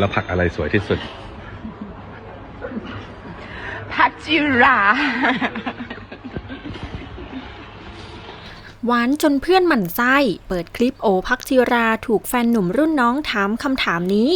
แล้วผักอะไรสวยที่สุด ผักจิรา หวานจนเพื่อนหมั่นไส้ เปิดคลิปโอพักจิราถูกแฟนหนุ่มรุ่นน้องถามคำถามนี้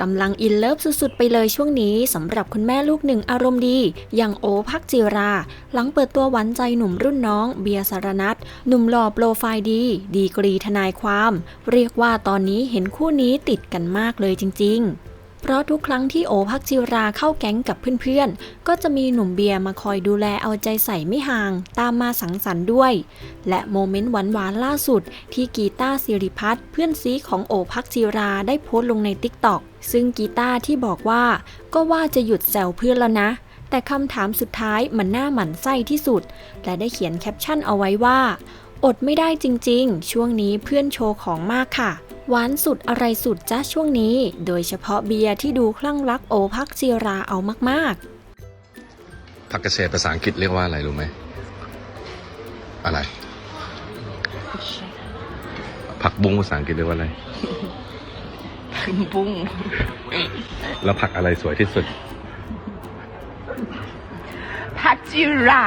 กำลังอินเลิฟสุดๆ ไปเลยช่วงนี้สำหรับคุณแม่ลูกหนึ่งอารมณ์ดี อย่างโอภักจิรา หลังเปิดตัวหวานใจหนุ่มรุ่นน้อง เบียร์สารนัทหนุ่มหล่อโปรไฟล์ดี ดีกรีทนายความ เรียกว่าตอนนี้เห็นคู่นี้ติดกันมากเลยจริง ๆ เพราะทุกครั้งที่โอพักจิราเข้าแก๊งกับเพื่อนๆ ก็จะมีหนุ่มเบียร์มาคอยดูแลเอาใจใส่ไม่ห่าง ตามมาสังสรรค์ด้วย และโมเมนต์หวานๆล่าสุด ที่กีตาร์สิริพัฒน์เพื่อนซีของโอพักจิราได้โพสต์ลงในติ๊กต็อกซึ่งกีตาร์ที่บอกว่า ก็ว่าจะหยุดแซวเพื่อนแล้วนะ แต่คำถามสุดท้ายมันน่าหมั่นไส้ที่สุด และได้เขียนแคปชั่นเอาไว้ว่า อดไม่ได้จริง ๆ ช่วงนี้เพื่อนโชว์ของมากค่ะ หวานสุดอะไรสุดจ้าช่วงนี้ โดยเฉพาะเบียร์ที่ดูคลั่งรักโอพักจีราเอามากๆ ผักกระเฉดภาษาอังกฤษเรียกว่าอะไรรู้ไหม อะไร ผักบุ้งภาษาอังกฤษเรียกว่าอะไรบุ้ง แล้วผักอะไรสวยที่สุด ผักจิรา